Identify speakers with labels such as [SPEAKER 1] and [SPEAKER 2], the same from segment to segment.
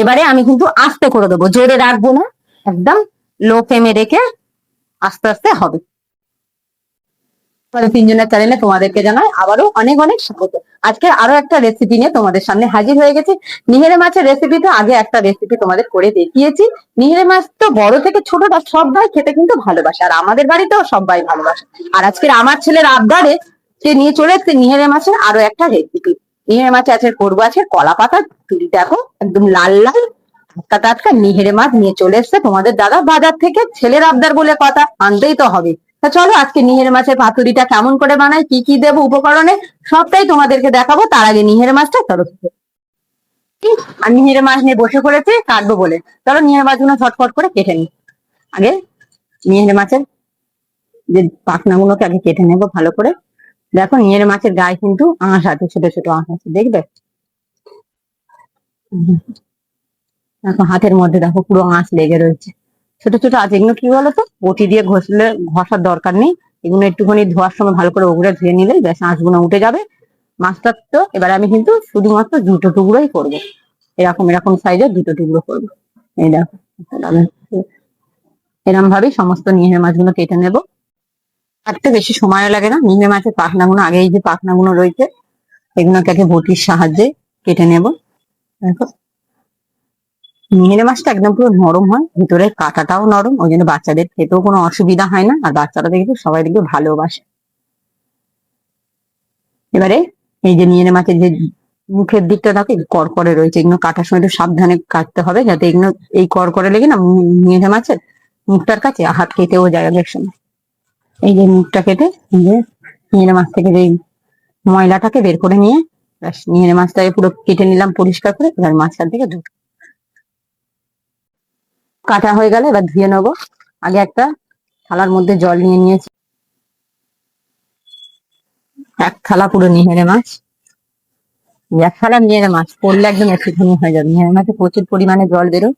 [SPEAKER 1] এবারে আমি কিন্তু আস্তে করে দেবো, জোরে রাখব না, একদম লো ফ্লেমে রেখে আস্তে আস্তে হবে। তিনজনের চ্যানেলে তোমাদেরকে জানাই আবারও অনেক অনেক স্বাগত। আজকে আরও একটা রেসিপি নিয়ে তোমাদের সামনে হাজির হয়ে গেছি। নিহেরে মাছের রেসিপি তো আগে একটা রেসিপি তোমাদের করে দেখিয়েছি। নিহেরে মাছ তো বড় থেকে ছোটটা সবাই খেতে কিন্তু ভালোবাসে, আর আমাদের বাড়িতেও সবাই ভালোবাসে। আর আজকের আমার ছেলের আবদারে সে নিয়ে চলে এসেছে নিহেরে মাছের আরও একটা রেসিপি নিহেরে মাছ আছে করব আছে, কলা পাতা, তুলি দেখো, একদম লাল লাল টাটকা টাটকা নিহেরে মাছ নিয়ে চলে এসছে তোমাদের দাদা। বাজার থেকে ছেলের আবদার বলে কথা, আনতেই তো হবে। তা চলো আজকে নিহের মাছের পাতুরিটা কেমন করে বানাই, কি কি দেবো উপকরণে, সবটাই তোমাদেরকে দেখাবো। তার আগে নিহের মাছটা চলো। আর নিহের মাছ নিয়ে বসে পড়েছে, কাটবো বলে। চলো নিহের মাছগুলো ছটফট করে কেটে নি আগে নিহের মাছের যে পাখনাগুলোকে আগে কেটে নেব ভালো করে। দেখো নিহের মাছের গায়ে কিন্তু আঁশ আছে, ছোট ছোট আঁশ আছে, দেখবে? দেখো হাতের মধ্যে দেখো পুরো আঁশ লেগে রয়েছে। ছোট ছোট আছে এগুলো কি বলতো? বটি দিয়ে ঘষলে, ঘষার দরকার নেই। এগুলো একটুখানি ধোয়ার সময় ভালো করে ওগুলো ধুয়ে নিলে ব্যাস আঁশগুলো উঠে যাবে। মাছটা তো এবার আমি কিন্তু শুধুমাত্র দুটো টুকরোই করব। এরকম এরকম সাইজের দুটো টুকরো করব। এই দেখো, এরকম ভাবেই সমস্ত নিহের মাছগুলো কেটে নেব। কাটতে বেশি সময়ও লাগে না। নিহের মাছের পাখনাগুলো আগে এই যে পাখনাগুলো রয়েছে, এগুলোকে আগে বটির সাহায্যে কেটে নেব। দেখো। নিহেরে মাছটা একদম পুরো নরম হয় ভিতরের কাটাটাও নরম, ওই জন্য বাচ্চাদের খেতেও কোনো অসুবিধা হয় না, আর বাচ্চারা দেখবে সবাই দেখবে ভালোবাসে। এবারে এই যে নিহেরে মাছের যে মুখের দিকটা এই করকরে রয়েছে, এগুলো কাটার সময় একটু সাবধানে কাটতে হবে, যাতে এগুলো এই করকরে লেগে না মু- নিহেরে মাছের মুখটার কাছে হাত কেটেও যায় অনেক সময়। এই যে মুখটা কেটে নিয়ে মাছ থেকে যে ময়লাটাকে বের করে নিয়ে, ব্যাস নিহেরে মাছটাকে পুরো কেটে নিলাম পরিষ্কার করে, এবার মাছটার দিকে ধুতে কাটা হয়ে গেলে এবার ধুয়ে নেব। আগে একটা থালার মধ্যে জল নিয়ে নিয়েছি। এক থালা পুরো নিহেরে মাছ। এক থালা নিহেরে মাছ, পড়লে একদম একটুখানি হয়ে যাবে। নিহেরে মাছে প্রচুর পরিমাণে জল বেরো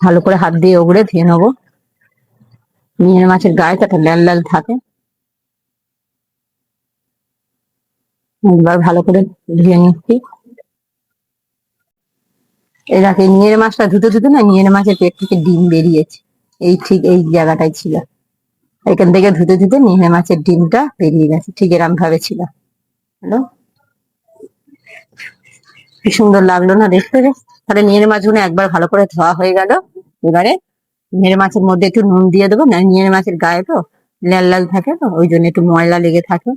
[SPEAKER 1] ভালো করে হাত দিয়ে ওগড়ে ধুয়ে নেব। নিহেরে মাছের গায়েটা লাল লাল থাকে। একবার ভালো করে ধুয়ে নিচ্ছি। এই নিয়ের মাছটা ধুতে ধুতে না নিয়ের মাছের পেট থেকে ডিম বেরিয়েছে। এই ঠিক এই জায়গাটাই ছিল। এখান থেকে ধুতে ধুতে নিহের মাছের ডিমটা বেরিয়ে গেছে। ঠিক এরম ভাবে ছিল। হ্যালো? কি সুন্দর লাগল না দেখতে? তাহলে নিয়ের মাছগুলো একবার ভালো করে ধোয়া হয়ে গেল। এবারে নিয়ের মাছের মধ্যে একটু নুন দিয়ে দেবো। না নিয়ের মাছের গায়ে তো লাল লাল থাকে তো, ওই জন্য একটু ময়লা লেগে থাকে।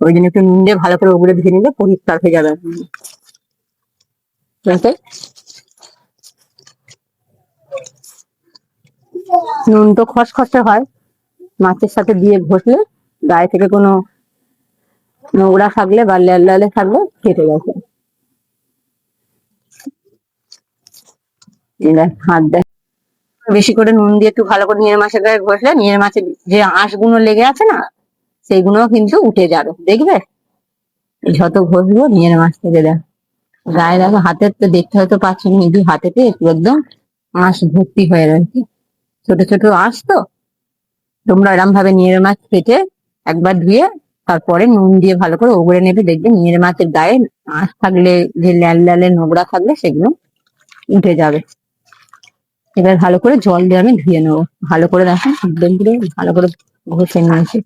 [SPEAKER 1] ওই জন্য একটু নুন দিয়ে ভালো করে ওগুলো ধুয়ে নিলে পরিষ্কার হয়ে যাবে। নুন তো খসখসে হয়। মাছের সাথে দিয়ে ঘষলে গায়ে থেকে কোনো নোংরা থাকলে বা লাল লালে থাকলে কেটে গেছে। হাত দেখ। বেশি করে নুন দিয়ে একটু ভালো করে নিয়ে মাছের গায়ে ঘষলে নিয়ে মাছের যে আঁশগুলো লেগে আছে না সেইগুলো কিন্তু উঠে যাবে, দেখবে? যত ঘষবো নিয়ে মাছ থেকে দেখ গায়ে দেখো, হাতের তো দেখতে হয়তো পাচ্ছ নিজে হাতেতে একটু একদম আঁশ ভর্তি হয়ে রয়েছে। ছোট ছোট আঁশ তো। তোমরা এরম ভাবে নিয়ের মাছ কেটে একবার ধুয়ে তারপরে নুন দিয়ে ভালো করে ওগড়ে নেবে, দেখবে নিয়ের মাছের গায়ে আঁশ থাকলে, যে লাল লালে নোংরা থাকলে সেগুলো উঠে যাবে। এবার ভালো করে জল দিয়ে আমি ধুয়ে নেব। ভালো করে দেখো, একদম পুরো ভালো করে ঘষে নিয়েছি।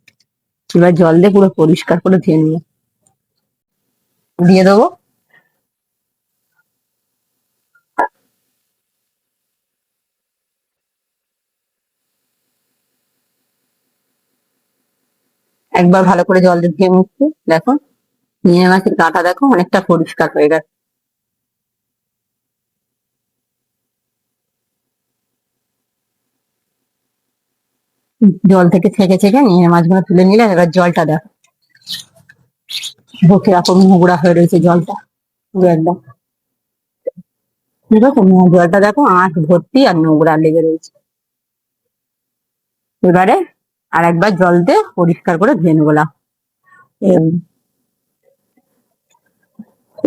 [SPEAKER 1] এবার জল দিয়ে পুরো পরিষ্কার করে ধুয়ে নেব। দিয়ে দেবো। একবার ভালো করে জল দিয়ে ধুয়ে নিচ্ছি। দেখো, নিয়ে মাছের কাঁটা দেখো অনেকটা পরিষ্কার হয়ে গেছে। জল থেকে ছেঁকে ছেঁকে নিয়ে মাছগুলো তুলে নিলে এবার জলটা দেখো। কীরকম নোংরা হয়ে রয়েছে জলটা, পুরো একদম। দেখো জলটা দেখো আঁশ ভর্তি আর নোংরা লেগে রয়েছে। এবারে আর একবার জল দিয়ে পরিষ্কার করে ধুয়ে নেব।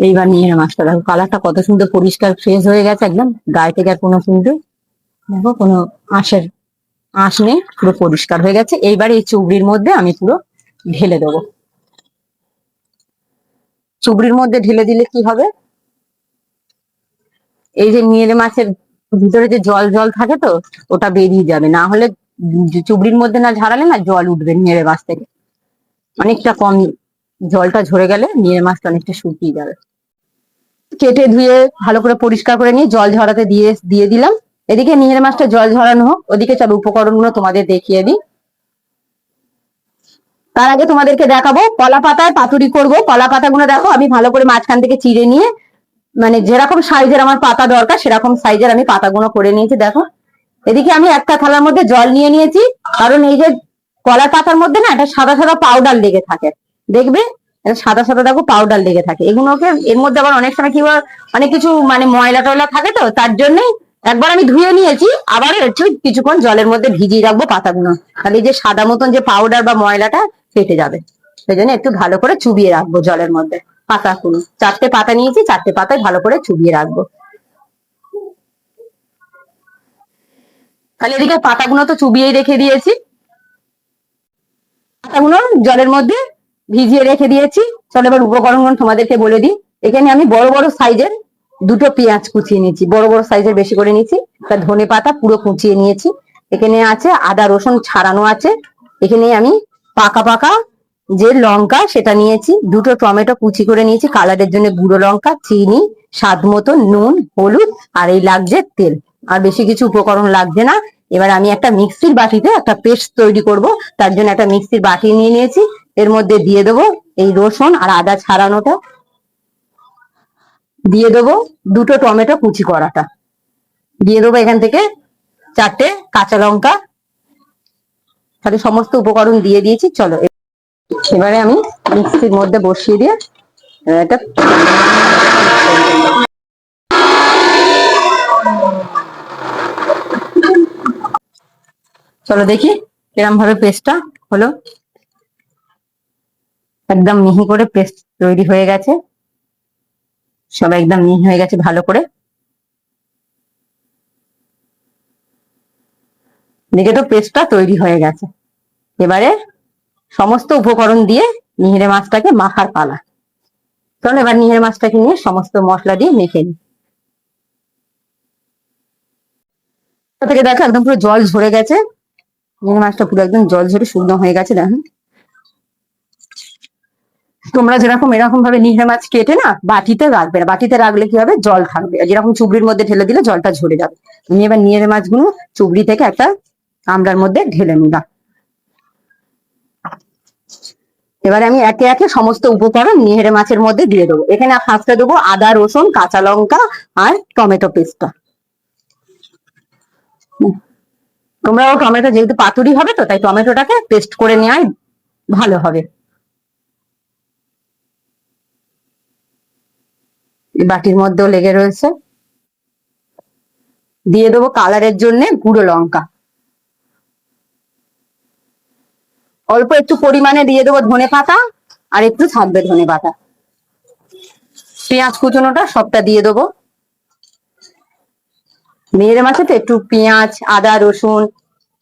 [SPEAKER 1] এইবার নিয়ে নে মাছটা। দেখো কালারটা কত সুন্দর পরিষ্কার ফ্রেশ হয়ে গেছে একদম, গায়ে থেকে আর কোনো কিন্তু দেখো কোনো আঁশের আঁশ নেই পুরো পরিষ্কার হয়ে গেছে। এইবার এই চুবড়ির মধ্যে আমি পুরো ঢেলে দেবো। চুবড়ির মধ্যে ঢেলে দিলে কি হবে? এই যে নিয়েরে মাছের ভিতরে যে জল জল থাকে তো, ওটা বেরিয়ে যাবে। না হলে চুবড়ির মধ্যে না ঝাড়ালে না জল উঠবে নিয়েরে মাছ থেকে। অনেকটা কম জলটা ঝরে গেলে নিয়েরে মাছটা অনেকটা শুকিয়ে যাবে। কেটে ধুয়ে ভালো করে পরিষ্কার করে নিয়ে জল ঝরাতে দিয়ে দিয়ে দিলাম। এদিকে নিয়ের মাছটা জল ঝরানো হোক, ওদিকে চলো উপকরণগুলো তোমাদের দেখিয়ে দিই। তার আগে তোমাদেরকে দেখাবো, কলা পাতায় পাতুরি করব। কলা পাতাগুলো দেখো, আমি ভালো করে মাঝখান থেকে চিড়ে নিয়ে মানে যেরকম সাইজের আমার পাতা দরকার, সেরকম সাইজের আমি পাতাগুলো করে নিয়েছি, দেখো। এদিকে আমি একটা থালার মধ্যে জল নিয়ে নিয়েছি, কারণ এই যে কলার পাতার মধ্যে না একটা সাদা সাদা পাউডার লেগে থাকে। দেখবে? সাদা সাদা দেখো পাউডার লেগে থাকে। এগুলোকে, এর মধ্যে আবার অনেক সময় কি অনেক কিছু মানে ময়লা টয়লা থাকে তো, তার জন্যই একবার আমি ধুয়ে নিয়েছি, আবার একটু কিছুক্ষণ জলের মধ্যে ভিজিয়ে রাখব পাতাগুলো। তাহলে যে সাদা মতন যে পাউডার বা ময়লাটা কেটে যাবে। সেই জন্য একটু ভালো করে চুবিয়ে রাখব জলের মধ্যে পাতাগুলো। চারটে পাতা নিয়েছি, চারটে পাতায় ভালো করে চুবিয়ে রাখব। তাহলে এদিকে পাতাগুলো তো চুবিয়েই রেখে দিয়েছি। পাতাগুলো জলের মধ্যে ভিজিয়ে রেখে দিয়েছি। চলো এবার উপকরণগুলো তোমাদেরকে বলে দিই। এখানে আমি বড় বড় সাইজের দুটো পেঁয়াজ কুচিয়ে নিয়েছি। বড় বড় সাইজের বেশি করে নিয়েছি। তার ধনে পাতা পুরো কুচিয়ে নিয়েছি। এখানে আছে আদা, রসুন ছাড়ানো আছে। এখানে আমি পাকা পাকা যে লঙ্কা সেটা নিয়েছি। দুটো টমেটো কুচি করে নিয়েছি। কালারের জন্য গুঁড়ো লঙ্কা, চিনি, স্বাদ মতো নুন, হলুদ আর এই লাগছে তেল। আর বেশি কিছু উপকরণ লাগছে না। এবার আমি একটা মিক্সির বাটিতে একটা পেস্ট তৈরি করব। তার জন্য একটা মিক্সির বাটি নিয়ে নিয়েছি। এর মধ্যে দিয়ে দেবো এই রসুন আর আদা ছাড়ানোটা। দিয়ে দেবো দুটো টমেটো কুচি করাটা। দিয়ে দেবো এখান থেকে চারটে কাঁচা লঙ্কা। তাহলে সমস্ত উপকরণ দিয়ে দিয়েছি, চলো। এবারে আমি মিক্সির মধ্যে বসিয়ে দিয়ে এটা চলো দেখি কিরম ভাবে পেস্টটা হলো। একদম মিহি করে পেস্ট তৈরি হয়ে গেছে। সব একদম মিহি হয়ে গেছে ভালো করে। দেখে তো পেস্টটা তৈরি হয়ে গেছে। এবারে সমস্ত উপকরণ দিয়ে নিহেরে মাছটাকে মাখার পালা। চলো এবার নিহেরে মাছটাকে নিয়ে সমস্ত মশলা দিয়ে মেখে নিই। থেকে দেখো একদম পুরো জল ঝরে গেছে। নিহেরে মাছটা পুরো একদম জল ঝরে শুকনো হয়ে গেছে দেখো তোমরা যেরকম এরকম ভাবে নিহরে মাছ কেটে না, বাটিতে রাখবে না। বাটিতে রাখলে কি হবে? জল থাকবে। যেরকম চুবড়ির মধ্যে ঢেলে দিলে জলটা ঝরে যাবে। তুমি এবার নিহরে মাছগুলো চুবড়ি থেকে একটা গামলার মধ্যে ঢেলে নিলাম এবারে আমি একে একে সমস্ত উপকরণ নিহেরে মাছের মধ্যে দিয়ে দেবো। এখানে ফার্স্টে দেবো আদা, রসুন, কাঁচা লঙ্কা আর টমেটো পেস্টটা। তোমরাও টমেটো যেহেতু পাতুরি হবে তো, তাই টমেটোটাকে পেস্ট করে নেওয়াই ভালো হবে। বাটির মধ্যেও লেগে রয়েছে। দিয়ে দেবো কালারের জন্য গুঁড়ো লঙ্কা। অল্প একটু পরিমাণে দিয়ে দেবো ধনে পাতা আর একটু থাকবে ধনে পাতা। পেঁয়াজ কুচনোটা সবটা দিয়ে দেবো। মেয়ের মাছে তো একটু পেঁয়াজ, আদা, রসুন,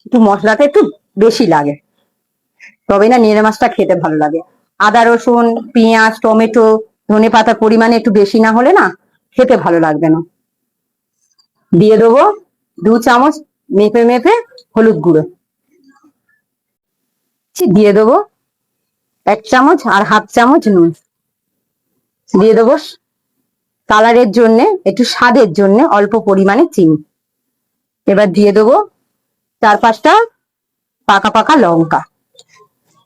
[SPEAKER 1] একটু মশলাটা একটু বেশি লাগে। তবে না নিয়ে মাছটা খেতে ভালো লাগে। আদা, রসুন, পেঁয়াজ, টমেটো ধনে পাতার পরিমাণে একটু বেশি না হলে না খেতে ভালো লাগবে না। দিয়ে দেবো দু চামচ মেপে মেপে হলুদ গুঁড়ো। দিয়ে দেবো এক চামচ আর হাফ চামচ নুন। দিয়ে দেবো কালারের জন্য, একটু স্বাদের জন্য অল্প পরিমাণে চিনি। এবার দিয়ে দেবো চার পাঁচটা পাকা পাকা লঙ্কা।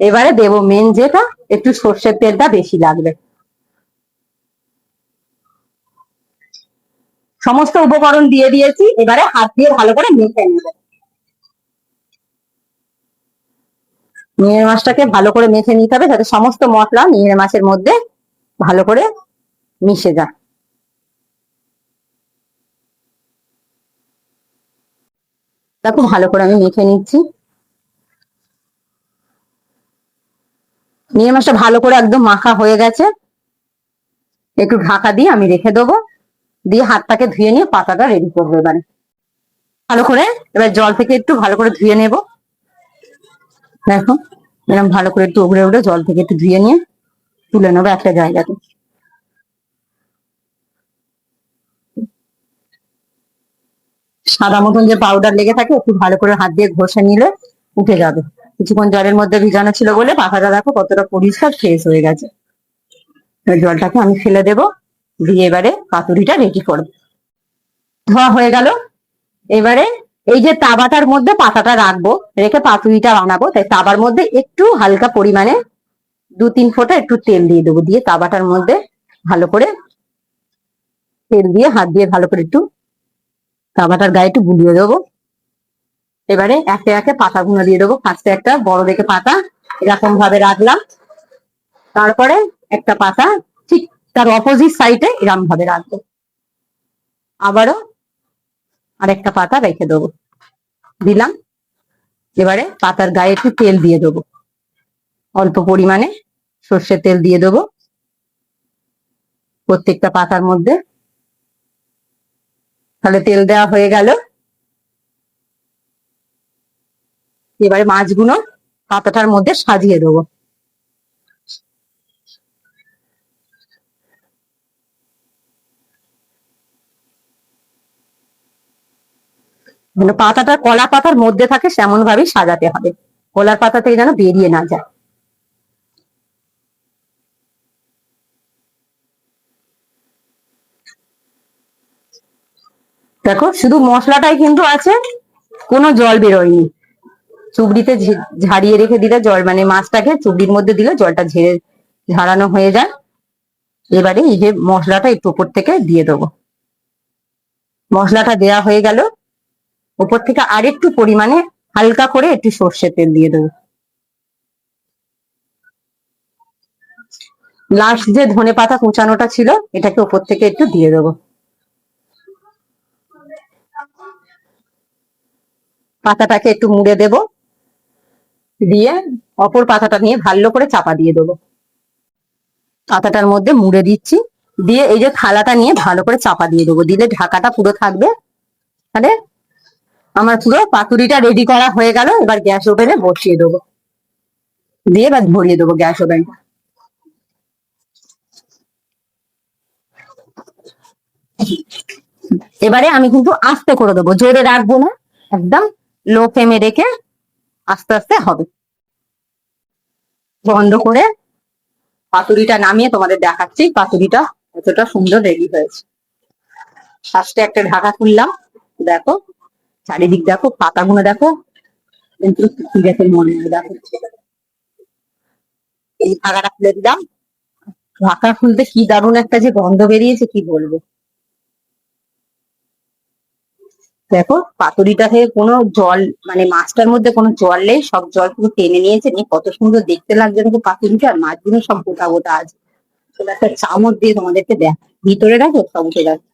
[SPEAKER 1] এবারে দেবো মেন যেটা, একটু সর্ষের তেলটা বেশি লাগবে। সমস্ত উপকরণ দিয়ে দিয়েছি, এবারে হাত দিয়ে ভালো করে মেখে নেবে। নিয়ের মাছটাকে ভালো করে মেখে নিতে হবে যাতে সমস্ত মশলা নিয়ের মাছের মধ্যে ভালো করে মিশে যায়। খুব ভালো করে আমি মেখে নিচ্ছি। নিয়ে মাছটা ভালো করে একদম মাখা হয়ে গেছে। একটু ঢাকা দিয়ে আমি রেখে দেবো। দিয়ে হাতটাকে ধুয়ে নিয়ে পাতাটা রেডি করব এবারে। ভালো করে? এবার জল থেকে একটু ভালো করে ধুয়ে নেব। দেখো এরকম ভালো করে একটু উগড়ে উগড়ে জল থেকে একটু ধুয়ে নিয়ে তুলে নেব একটা জায়গাতে। সাদা মতন যে পাউডার লেগে থাকে, একটু ভালো করে হাত দিয়ে ঘষে নিলে উঠে যাবে। কিছুক্ষণ জলের মধ্যে ভিজানো ছিল বলে পাখাটা দেখো কতটা পরিষ্কার ফ্রেশ হয়ে গেছে। জলটাকে আমি ফেলে দেব। দিয়ে এবারে পাতুরিটা রেডি করব। ধোয়া হয়ে গেল। এবারে এই যে তাবাটার মধ্যে পাতাটা রাখব, রেখে পাতুরিটা বানাবো, তাই তাবার মধ্যে একটু হালকা পরিমাণে দু তিন ফোঁটা একটু তেল দিয়ে দেবো, দিয়ে তাবাটার মধ্যে ভালো করে তেল দিয়ে, হাত দিয়ে ভালো করে একটু তাবাটার গায়ে একটু বুলিয়ে দেবো। এবারে একে একে পাতাগুলো দিয়ে দেবো। ফার্স্টে একটা বড় দেখে পাতা এরকম ভাবে রাখলাম। তারপরে একটা পাতা তার অপোজিট সাইডে এরকম ভাবে রাখব। আবারও আরেকটা পাতা রেখে দেবো। দিলাম। এবারে পাতার গায়ে একটু তেল দিয়ে দেবো। অল্প পরিমাণে সর্ষের তেল দিয়ে দেবো। প্রত্যেকটা পাতার মধ্যে। তাহলে তেল দেওয়া হয়ে গেল। এবারে মাছগুলো পাতাটার মধ্যে সাজিয়ে দেবো। মানে পাতাটা, কলা পাতার মধ্যে থাকে সেমন ভাবেই সাজাতে হবে। কলার পাতা থেকে যেন বেরিয়ে না যায়। দেখো, শুধু মশলাটাই কিন্তু আছে, কোনো জল বেরোয়নি। চুবড়িতে ঝাড়িয়ে রেখে দিলে জল মানে মাছটাকে চুবড়ির মধ্যে দিলে জলটা ঝেড়ে, ঝাড়ানো হয়ে যায়। এবারে এই যে মশলাটা একটু উপর থেকে দিয়ে দেবো। মশলাটা দেয়া হয়ে গেল। উপর থেকে আরেকটু পরিমাণে হালকা করে একটু সর্ষের তেল দিয়ে দেবো। লাস্ট যে ধনে পাতা কুচানোটা ছিল, এটাকে উপর থেকে একটু দিয়ে দেবো। পাতাটাকে একটু মুড়ে দেব, দিয়ে অপর পাতাটা নিয়ে ভালো করে চাপা দিয়ে দেবো। পাতাটার মধ্যে মুড়ে দিচ্ছি, দিয়ে এই যে থালাটা নিয়ে ভালো করে চাপা দিয়ে দেবো। দিলে ঢাকাটা পুরো থাকবে, তাহলে আমার পুরো পাতুরিটা রেডি করা হয়ে গেল, এবার গ্যাস ওভেনে বসিয়ে দেবো। দিয়ে এবার ধরিয়ে দেবো গ্যাস ওভেনটা এবারে আমি কিন্তু আস্তে করে দেবো, জোরে রাখব না, একদম লো ফ্লেমে রেখে আস্তে আস্তে হবে। বন্ধ করে পাতুরিটা নামিয়ে তোমাদের দেখাচ্ছি, পাতুরিটা কতটা সুন্দর রেডি হয়েছে। ফার্স্টে একটা ঢাকা খুললাম, দেখো। চারিদিক দেখো, পাতাগুলো দেখো। কিন্তু কি গেছে মনে হয় দেখো? এই ফাঁকাটা খুলে দিলাম। ঢাকা খুলতে কি দারুণ একটা যে গন্ধ বেরিয়েছে, কি বলব? দেখো, পাতুরিটা থেকে কোনো জল মানে মাছটার মধ্যে কোনো জল নেই, সব জল পুরো টেনে নিয়েছে। নিয়ে কত সুন্দর দেখতে লাগছে দেখো পাতুরিটা, আর মাছগুলো সব গোটা গোটা আছে। একটা চামচ দিয়ে তোমাদেরকে দেখ ভিতরে রাখো সব উঠে যাচ্ছে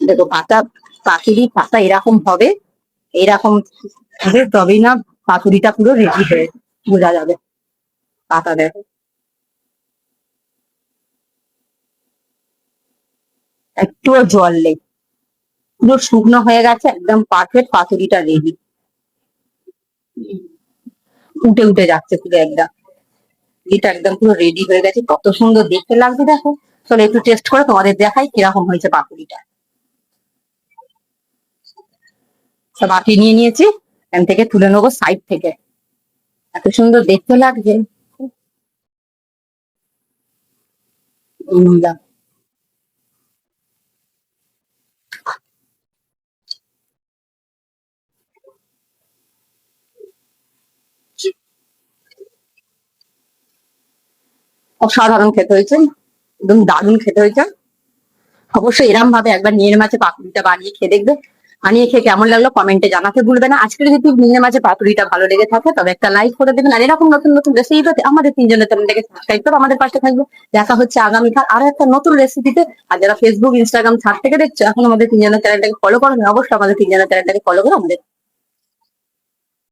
[SPEAKER 1] দেখো, পাতা, পাতুরি, পাতা এরকম হবে। এরকম হবে তবেই না পাতুরিটা পুরো রেডি হয়ে বোঝা যাবে পাতা দেখো একটুও জল নেই। পুরো শুকনো হয়ে গেছে, একদম পারফেক্ট পাতুরিটা রেডি উঠে উঠে যাচ্ছে পুরো একদম। এটা একদম পুরো রেডি হয়ে গেছে। কত সুন্দর দেখতে লাগছে দেখো। চলো একটু টেস্ট করে তোমাদের দেখাই কীরকম হয়েছে পাতুরিটা। সব বাটি নিয়ে নিয়েছি। এখান থেকে তুলে নেব সাইড থেকে। এত সুন্দর দেখতে লাগছে। অসাধারণ খেতে হয়েছে। একদম দারুণ খেতে হয়েছে। অবশ্যই এরম ভাবে একবার নিয়ের মাছে পাতুরিটা বানিয়ে খেয়ে দেখবে। বানিয়ে খেয়ে কেমন লাগল কমেন্টে জানাতে ভুলবে না। আজকে যদি নিজের মাঝে পাতুরিটা ভালো লেগে থাকে, তবে একটা লাইক করে দেবেন। আর এরকম নতুন নতুন রেসিপি পেতে আমাদের তিনজনের চ্যানেলটাকে সাবস্ক্রাইব করে আমাদের পাশে থাকবে। দেখা হচ্ছে আগামীকাল আরও একটা নতুন রেসিপিতে আর যারা ফেসবুক ইনস্টাগ্রাম ছাড় থেকে দেখছ, এখন আমাদের তিনজনের চ্যানেলটাকে ফলো করো। অবশ্যই আমাদের তিনজনের চ্যানেলটাকে ফলো করে। আমাদের